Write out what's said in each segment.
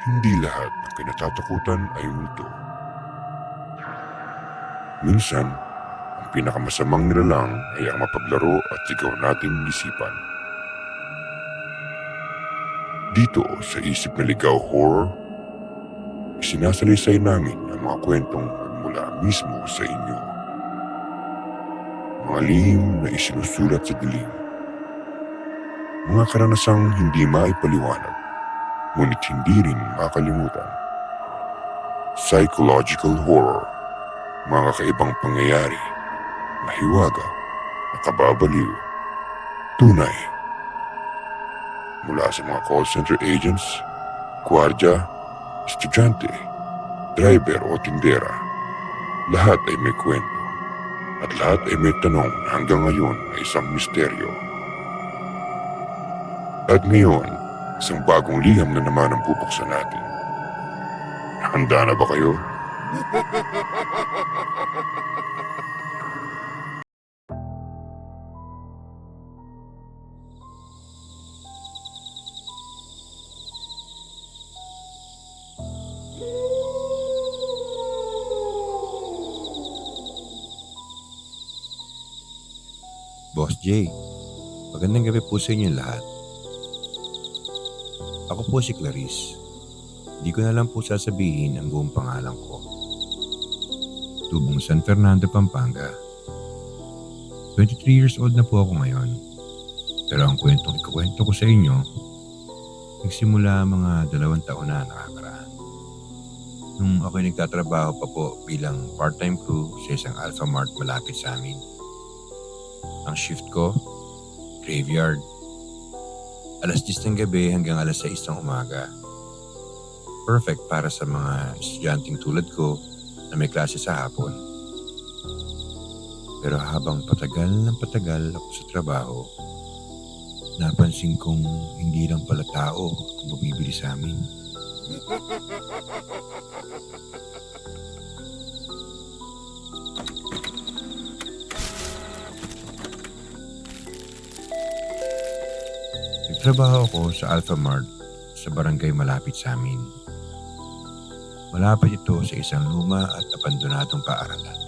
Hindi lahat ng kinatatakutan ay multo. Minsan, ang pinakamasamang nilalang ay ang mapaglaro at sigaw nating isipan. Dito sa Isip na Ligaw Horror, isinasalaysay namin ang mga kwentong mula mismo sa inyo. Mga lihim na isinusulat sa dilim. Mga karanasang hindi maipaliwanag, ngunit hindi rin makalimutan. Psychological horror, mga kakaibang pangyayari, mahiwaga, nakababaliw, tunay. Mula sa mga call center agents, gwardya, estudyante, driver o tindera, lahat ay may kwento. At lahat ay may tanong hanggang ngayon ay isang misteryo. At ngayon, isang bagong liham na naman ang bubuksan natin. Handa na ba kayo? Boss Jay, magandang gabi po sa inyo lahat. Ako po si Clarice. Di ko na lang po sasabihin ang buong pangalan ko. Tubong San Fernando, Pampanga. 23 years old na po ako ngayon. Pero ang kwentong ikukwento ko sa inyo, nagsimula mga dalawang taon na nakakaraan. Nung ako'y nagtatrabaho pa po bilang part-time crew sa isang Alpha Mart malapit sa amin. Ang shift ko, graveyard. Alas 10 ng gabi hanggang alas 6 ng umaga. Perfect para sa mga estudyanteng tulad ko na may klase sa hapon. Pero habang patagal ng patagal ako sa trabaho, napansin kong hindi lang pala tao ang bumibili sa amin. Nagtrabaho ako sa Alpha Mart sa barangay malapit sa amin. Malapit ito sa isang luma at abandonadong paaralan.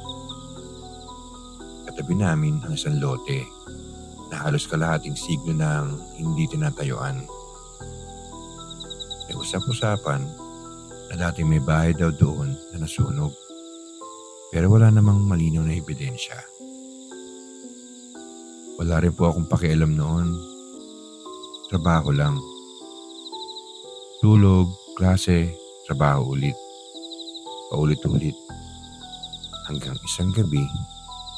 Katabi namin ang isang lote na halos kalahating siglo nang hindi tinatayuan. May usap-usapan na dati may bahay daw doon na nasunog. Pero wala namang malinaw na ebidensya. Wala rin po akong pakialam noon trabaho lang. Tulog, klase, trabaho ulit. Paulit-ulit. Hanggang isang gabi,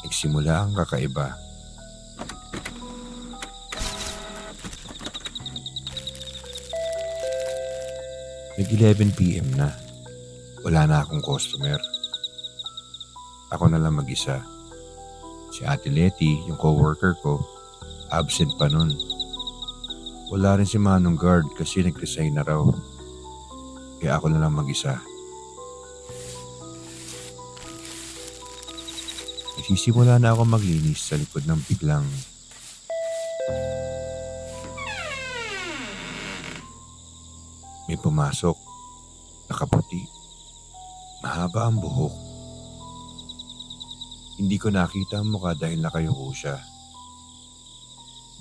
nagsimula ang kakaiba. Nag 11pm na. Wala na akong customer. Ako na lang mag-isa. Si Ate Letty, yung coworker ko, absent pa nun. Wala rin si Manong Guard kasi nag-resign na raw. Kaya ako na lang mag-isa. Nagsisimula na ako maglinis sa likod ng biglang may pumasok. Nakaputi. Mahaba ang buhok. Hindi ko nakita ang mukha dahil nakayuko siya.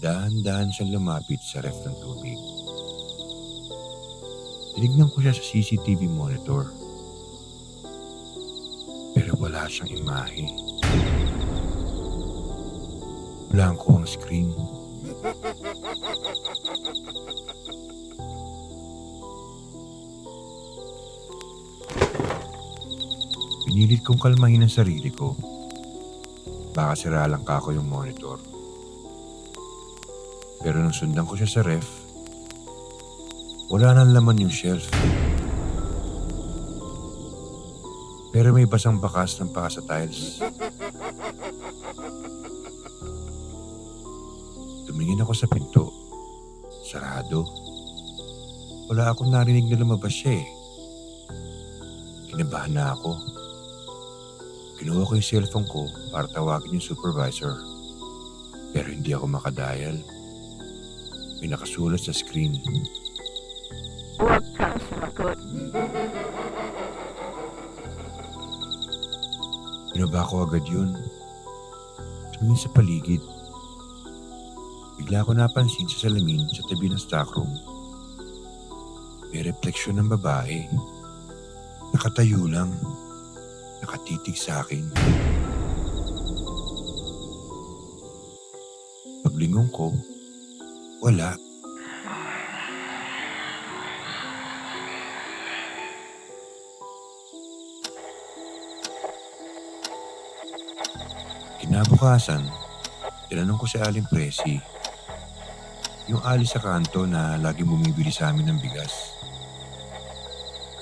Dahan-dahan siyang lumapit sa ref ng tubig. Tinignan ko siya sa CCTV monitor. Pero wala siyang imahe. Blanco ang screen. Pinilit kong kalmahin ang sarili ko. Baka sira lang ka ako yung monitor. Pero nung sundan ko siya sa ref, wala nang laman yung shelf. Pero may basang bakas ng paa sa tiles. Tumingin ako sa pinto. Sarado. Wala akong narinig na lumabas siya eh. Kinabahan na ako. Kinuha ko yung cellphone ko para tawagin yung supervisor. Pero hindi ako makadial. May nakasulat sa screen. Huwag kang sumagot. Binaba ko agad yun. Tumingin sa paligid. Bigla ko napansin sa salamin sa tabi ng stockroom. May refleksyon ng babae. Nakatayo lang. Nakatitig sa akin. Paglingon ko, wala. Kinabukasan, tinanong ko si Aling Presi. Yung ali sa kanto na laging bumibili sa amin ng bigas.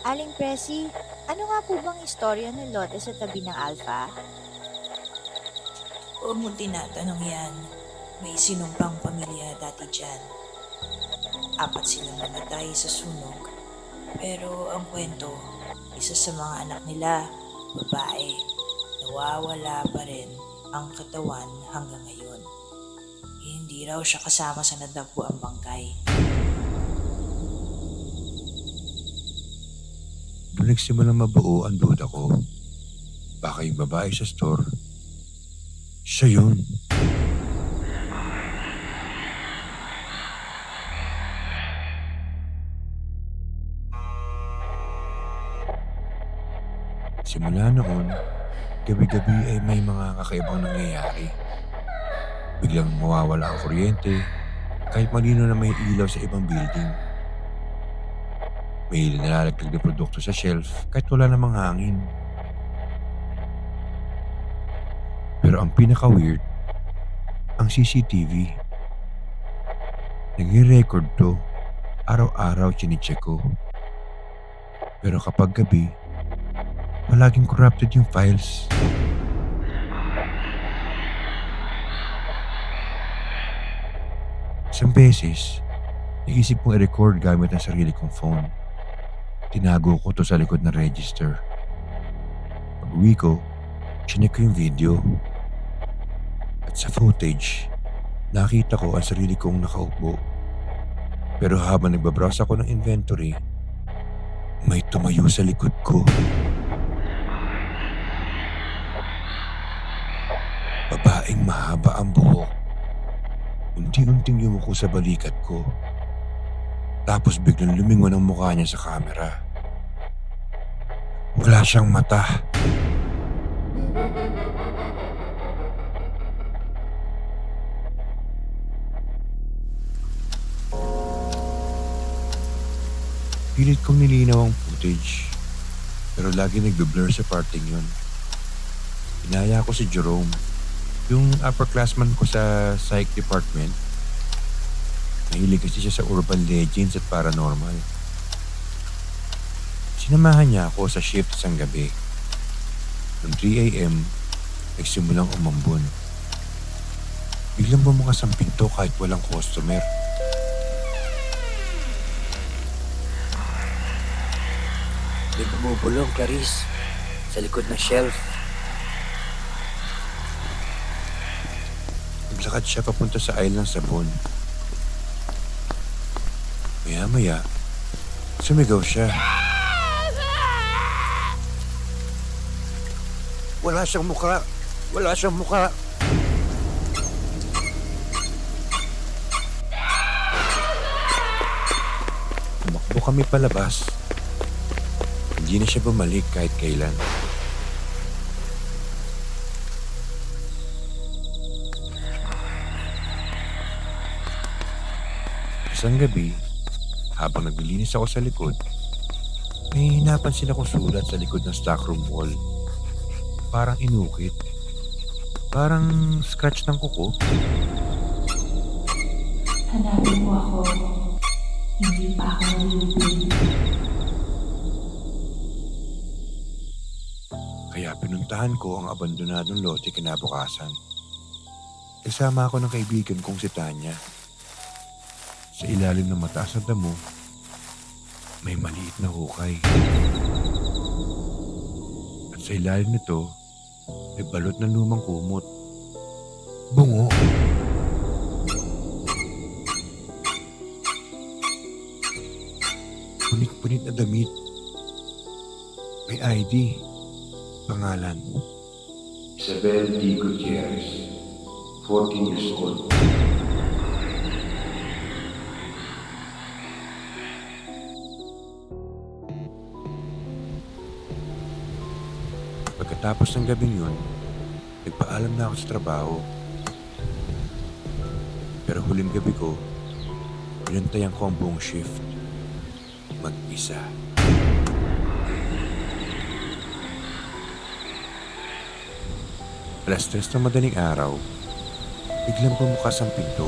Aling Presi, ano nga po bang istorya ng lote sa tabi ng Alpha? Huwag mo tinatanong yan. May sinumpang pamilya dati dyan. Apat silang namatay sa sunog. Pero ang kwento, isa sa mga anak nila, babae, nawawala pa rin ang katawan hanggang ngayon. Hindi raw siya kasama sa nadagpo ang bangkay. Doon nagsimulang mabuo ang duda ko. Baka yung babae sa store, siya yun. Simula noon, gabi-gabi ay may mga kakaibang nangyayari. Biglang mawawala ang kuryente, kahit malino na may ilaw sa ibang building. May nalalaglag na produkto sa shelf kahit wala namang hangin. Pero ang pinaka-weird, ang CCTV. Nagre-record to. Araw-araw chinecheck ko. Pero kapag gabi, palaging corrupted yung files. Isang beses, naisip kong i-record gamit ang sarili kong phone. Tinago ko to sa likod ng register. Pag uwi ko, chinek ko yung video. At sa footage, nakita ko ang sarili kong nakaupo. Pero habang nagbabrowse ako ng inventory, may tumayo sa likod ko. Babaeng mahaba ang buhok. Unti-unting yumuko sa balikat ko. Tapos biglang lumingon ang mukha niya sa camera. Wala siyang mata. Pilit kong nilinaw ang footage. Pero lagi nagbe-blur sa parting yun. Inaya ko si Jerome, yung upperclassman ko sa psych department. Mahilig kasi siya sa urban legends at paranormal. Sinamahan niya ako sa shift isang gabi. Noong 3 a.m., nagsimulang umambon. Biglang bumukas ang pinto kahit walang customer. May bumubulong, Clarice. Sa likod ng shelf. Naglakad siya papunta sa aisle ng sabon. Maya-maya, sumigaw siya. Wala siyang mukha. Wala siyang mukha. Tumakbo kami palabas. Hindi na siya bumalik kahit kailan. Isang gabi, habang naglilinis ako sa likod, may napansin akong sulat sa likod ng stockroom wall. Parang inukit. Parang scratch ng kuko. Hanapin mo ako. Hindi pa ako nalilibig. Kaya pinuntahan ko ang abandonadong lote kinabukasan. Kasama ako ng kaibigan kong si Tanya. Sa ilalim ng mataas na damo, may maliit na hukay. At sa ilalim nito, may balot ng lumang kumot. Bungo! Punit-punit na damit. May ID. Pangalan. Isabel D. Gutierrez, 14 years old. Pagkatapos ng gabing yun, nagpaalam na ako sa trabaho. Pero huling gabi ko, pinantayan ko ang buong shift. Mag-isa. Alas tres ng madaling araw, biglang bumukas ang pinto.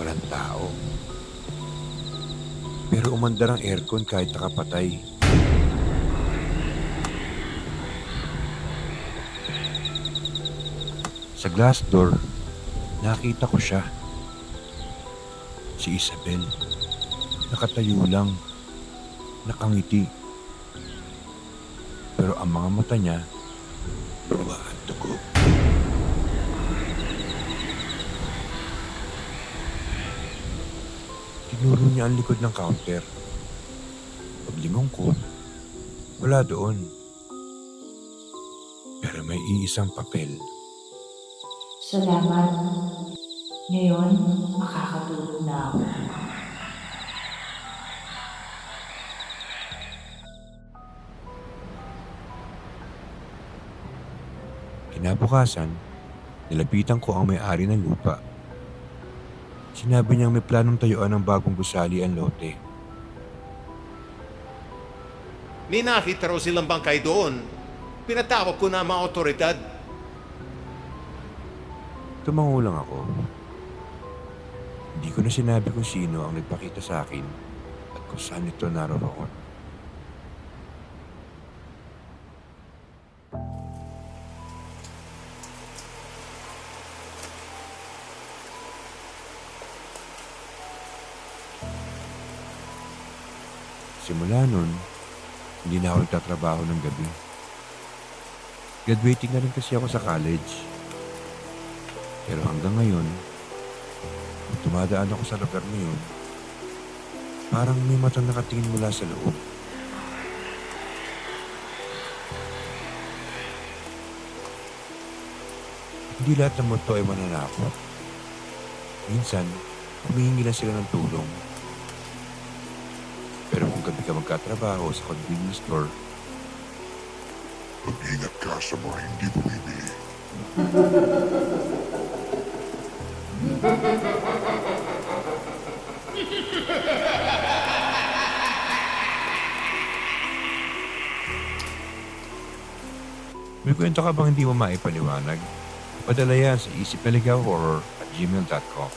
Walang tao. Pero umandar ang aircon kahit nakapatay. Sa glass door, nakita ko siya. Si Isabel. Nakatayo lang. Nakangiti. Pero ang mga mata niya, luwa at dugo. Tinuro niya ang likod ng counter. Paglingon ko, wala doon. Pero may iisang papel. Salamat. Ngayon, makakatulog na ako. Kinabukasan, nilapitan ko ang may-ari ng lupa. Sinabi niyang may planong tayuan ng bagong gusali ang lote. May nakita raw silang bangkay doon. Pinatawag ko na ang mga otoridad. Tumango lang ako. Hindi ko na sinabi kung sino ang nagpakita sa akin at kung saan ito naroroon. Simula nun, hindi na ako nagtatrabaho ng gabi. Graduating na rin kasi ako sa college. Pero hanggang ngayon, kung tumadaan ako sa lugar na yun, parang may matang nakatingin mula sa loob. Hindi lahat ng multo ay mananakot. Minsan, humihingi lang sila ng tulong. Pero kung gabi ka magkatrabaho sa convenience store, Mag-ingat ka sa mga hindi bumibili. may kwento ka bang hindi mo maipaliwanag? Padala yan sa isipnaligaw at gmail.com.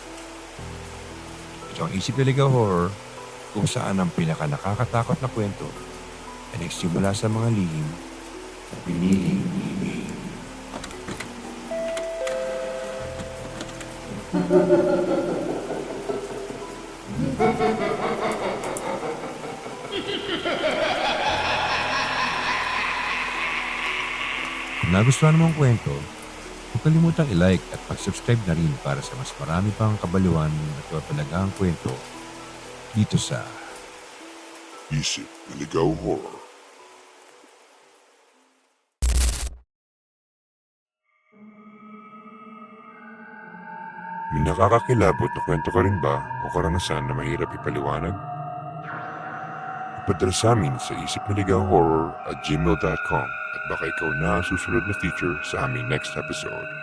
Ito ang Isip Naligaw Horror kung saan ang pinaka nakakatakot na kwento ay nagsimula sa mga lihim at piniling Kung nagustuhan mo ang kwento, huwag kalimutang i-like at mag-subscribe na rin para sa mas marami pang kabaliwan at kapalagang kwento dito sa Isip Naligaw Horror. May nakakakilabot na kwento ka rin ba o karanasan na mahirap ipaliwanag? Ipadala sa amin sa isipnaligaw horror at gmail.com at baka ikaw na susunod na feature sa aming next episode.